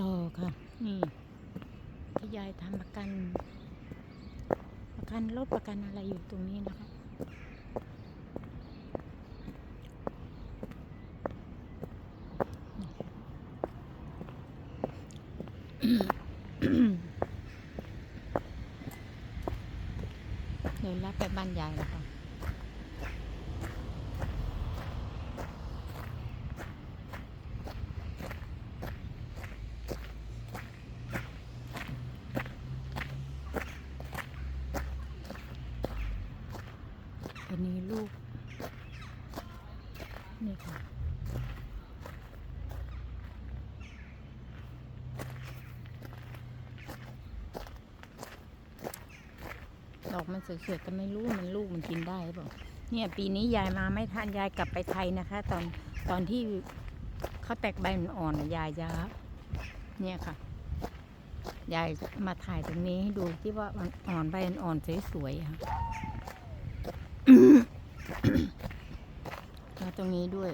ต่อค่ะนี่ที่ยายทำประกัน ประกันรถประกันอะไรอยู่ตรงนี้นะคะเดินลัดไปบ้านยายแล้วค่ะ อันนี้ลูก นี่ค่ะ ดอกมันสวยๆก็ไม่รู้มันลูกมันกินได้หรือเปล่าเนี่ยปีนี้ยายมาไม่ทันยายกลับไปไทยนะคะ ตอนตอนที่เขาแตกใบมันอ่อนยายจะเนี่ยค่ะยายมาถ่ายตรงนี้ให้ดูที่ว่ามันอ่อนใบมันอ่อนสวยๆค่ะ แล้ว ตรงนี้ด้วย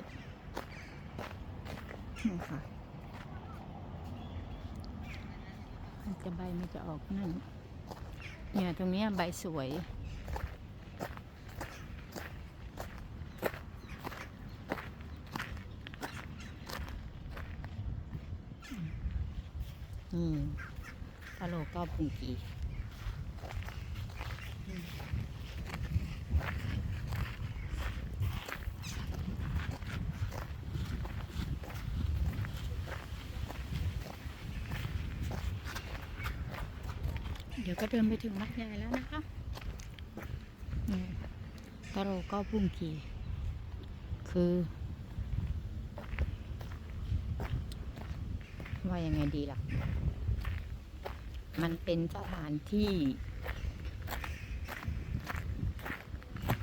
นี่ค่ะมันจะใบมันจะออกนั่น เนี่ยตรงเนี้ยใบสวย นี่กะโหลกก็ปุงกี เดี๋ยวก็เดินไปถึงมัดใหญ่แล้วนะคะนี่กะโหลกก็ปุงกีคือว่ายังไงดีล่ะ มันเป็นสถานที่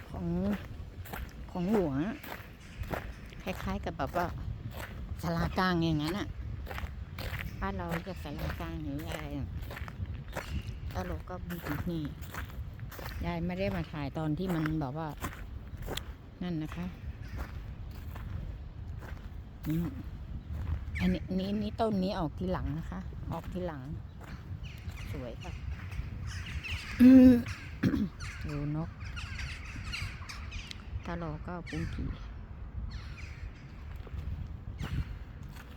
ของของหลวง คล้ายๆกับแบบว่าสารากลางอย่างนั้นอะบ้านเราเรียกสารากลางหรืออะไร ตลกก็มีที่นี่ยายไม่ได้มาถ่ายตอนที่มันแบบว่า นั่นนะคะอืมอันนี้นี้นี่ต้นนี้ออกทีหลังนะคะ ออกทีหลัง สวยค่ะดูนกตาโลก็ปุ้งกี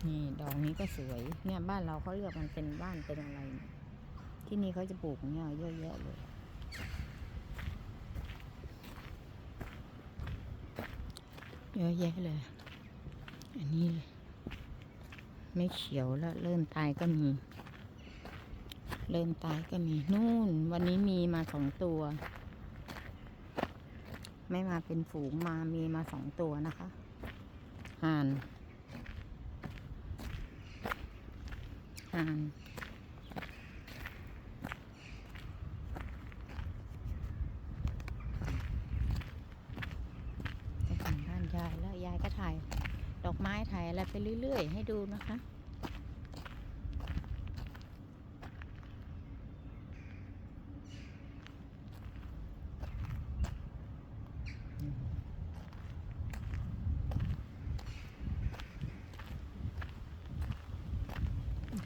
นี่ดอกนี้ก็สวย เนี่ยบ้านเราเขาเรียกมันเป็นบ้านเป็นอะไรเนี่ย ที่นี่เขาจะปลูกเนี่ยเยอะแยะเลย เยอะแยะเลย อันนี้ไม่เขียวแล้ว เริ่มตายก็มี เริ่มตายก็มี นู่น วันนี้มีมาสองตัว ไม่มาเป็นฝูงมามีมาสองตัวนะคะห่านห่านจะถึงบ้านยายแล้วยายก็ถ่าย ดอกไม้ถ่ายอะไรไปเรื่อย ๆ ให้ ดูนะคะ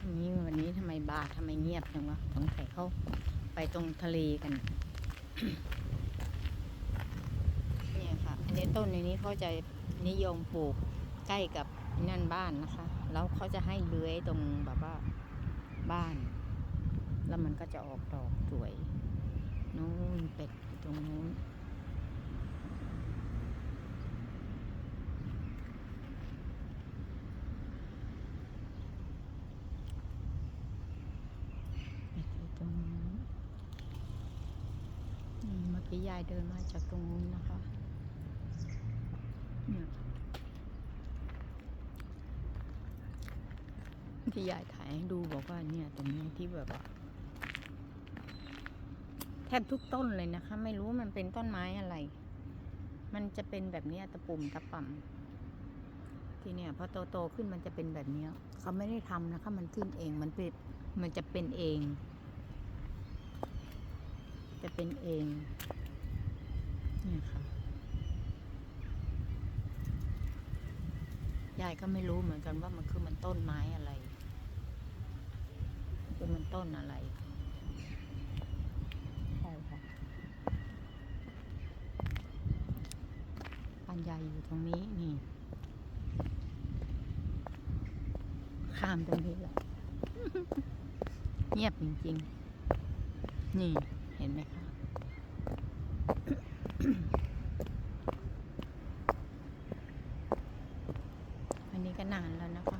ทำนี้วันนี้ทำไมบาร์ทำไมเงียบจังวะสงสัยเขาไปตรงทะเลกันเนี่ยค่ะอันนี้ต้นในนี้เขาจะนิยมปลูกใกล้กับนั่นบ้านนะคะ แล้วเขาจะให้เลื้อยตรงแบบว่าบ้าน แล้วมันก็จะออกดอกสวยนู้นเป็ดตรงนู้นเป็ดตรงนู้นเมื่อกี้ยายเดินมาจากตรงนู้นนะคะเนี่ย ที่ยายถ่ายให้ดูบอกว่าเนี่ยตรงนี้ที่แบบว่าแทบทุกต้นเลยนะคะ ไม่รู้มันเป็นต้นไม้อะไร มันจะเป็นแบบนี้ตะปุ่มตะป่ำที่เนี่ยพอโตโตๆขึ้นมันจะเป็นแบบเนี้ยเขาไม่ได้ทำนะคะ มันขึ้นเองมันเป็นมันจะเป็นเอง จะเป็นเองนี่ค่ะยายก็ไม่รู้เหมือนกันว่ามันคือมันต้นไม้อะไร มันต้นอะไรใช่ค่ะปันใหญ่อยู่ตรงนี้นี่ ข้ามตรงนี้แหละเงียบจริง ๆ นี่เห็นไหมคะ อันนี้ก็นานแล้วนะคะ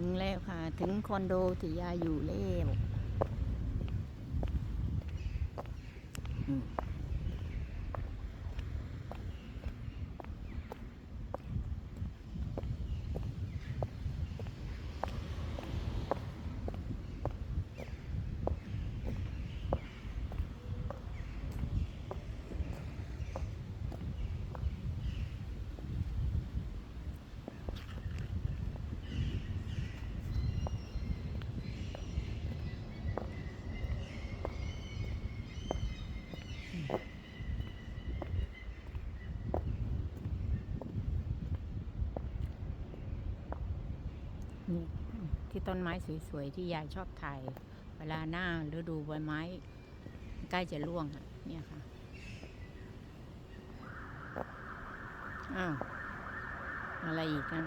ถึงแล้วค่ะ ถึงคอนโดที่ยายอยู่แล้ว ที่ต้นไม้สวยๆ ที่ยายชอบถ่าย เวลาหน้าฤดูใบไม้ ใกล้จะร่วงอะ เนี่ยค่ะ อ้าว อะไรอีกนั่น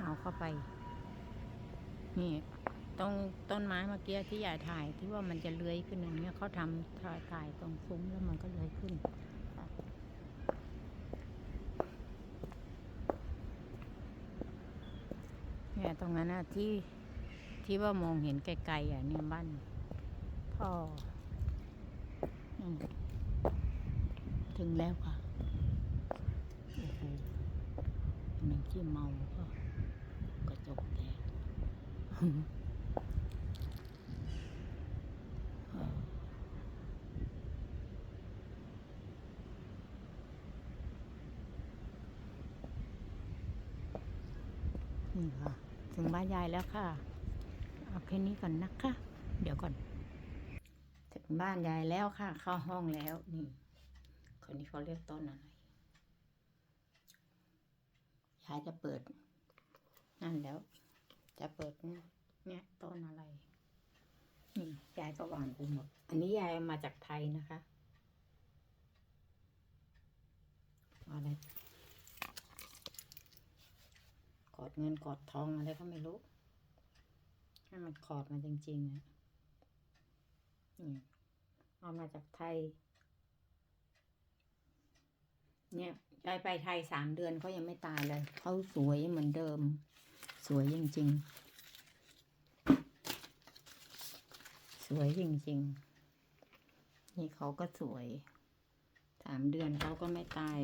เอาเข้าไป นี่ตรงต้นไม้เมื่อกี้ที่ยายถ่ายที่ว่ามันจะเลื้อยขึ้นอย่างเนี้ยเขาทำถ่ายตรงซุ้มแล้วมันก็เลื้อยขึ้นค่ะ เนี่ยตรงนั้นนะที่ที่ว่ามองเห็นไกลๆอะเนี่ยบ้านพ่อถึงแล้วค่ะโอ้โหมันขี้เมาก็กระจกแตก เออนี่ค่ะ ถึงบ้านยายแล้วค่ะ เอาแค่นี้ก่อนนะคะ เดี๋ยวก่อน ถึงบ้านยายแล้วค่ะ เข้าห้องแล้วนี่ คนนี้เขาเรียกต้นอะไร ยายจะเปิด นั่นแล้ว จะเปิดเนี่ยต้นอะไร นี่ยายก็หวางไปหมด อันนี้ยายมาจากไทยนะคะอะไรก อดเงินกอดทองอะไรก็ไม่รู้ ให้มันกอดมาจริงๆอะนี่เอามาจากไทย เนี่ยยายไปไทยสามเดือนเขายังไม่ตายเลย เขาสวยเหมือนเดิม สวยจริง ๆ สวยจริง ๆ นี่เขาก็สวยสามเดือนเขาก็ไม่ตาย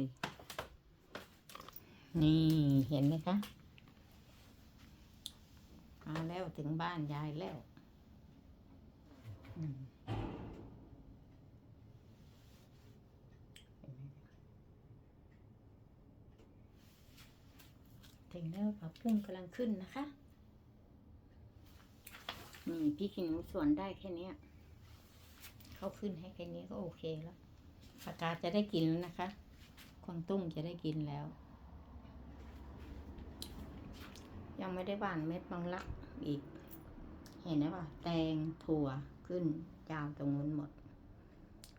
นี่เห็นไหมคะ ถึงบ้านยายแล้วถึงแล้วผักบุ้งกำลังขึ้นนะคะ นี่พี่ขี้หนูสวนได้แค่นี้เขาขึ้นให้แค่นี้ก็โอเคแล้วผักกาจะได้กินแล้วนะคะควางตุ้งจะได้กินแล้ว ยังไม่ได้หว่านเม็ดบางลักอีก เห็นไหมว่าแตงถั่วขึ้นยาวตรงนู้นหมด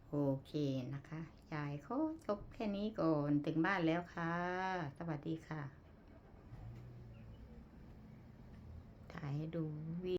โอเคนะคะยายเขาจบแค่นี้ก่อนถึงบ้านแล้วค่ะ สวัสดีค่ะ ถ่ายให้ดูวิ